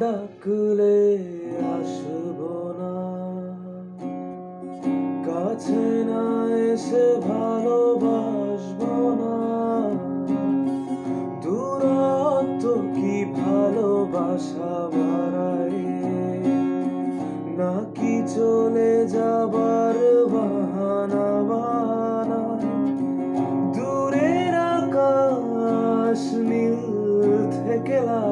ডাকলে আসব না। কাছে না এসে ভালোবাসব না। দূরত্ব কি ভালোবাসা বাড়ায়? নাকি চলে যাবার বাহানা বানায় দূরের আকাশ নীল থেকে লাল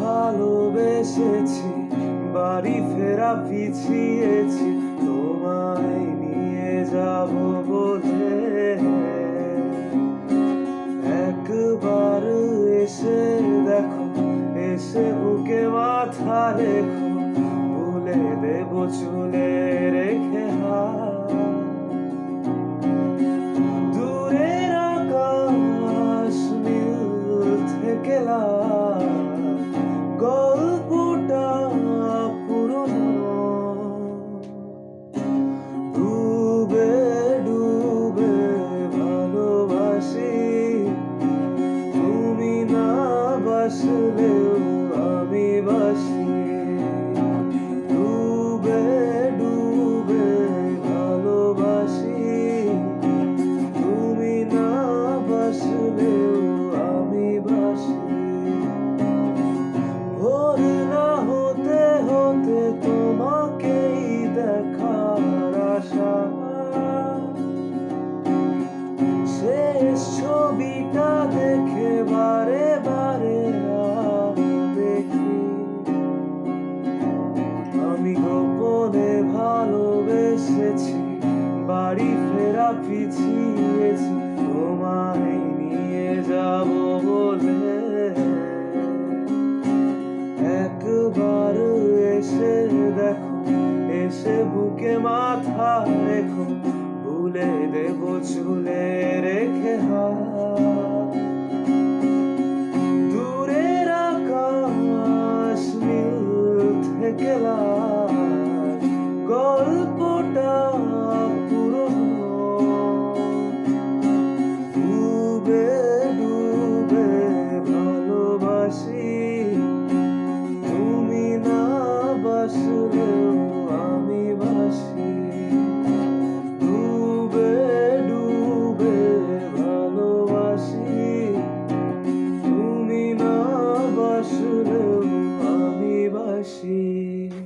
ভালোবেসেছি, বাড়ি ফেরা পিছিয়েছি, তোমায় নিয়ে যাব বলে একবার এসে দেখো, এসে বুকে মাথা রেখো ভুলে দেব চুলে রেখে দূরের আকাশ নীল থেকে লাল। karşılayacak ভালোবেসেছি বাড়ি ফেরা পিছিয়েছি, তোমায় নিয়ে যাব বলে। একবার এসে দেখো, এসে বুকে মাথা রেখো, ভুলে দেব চুলে রেখে হাত।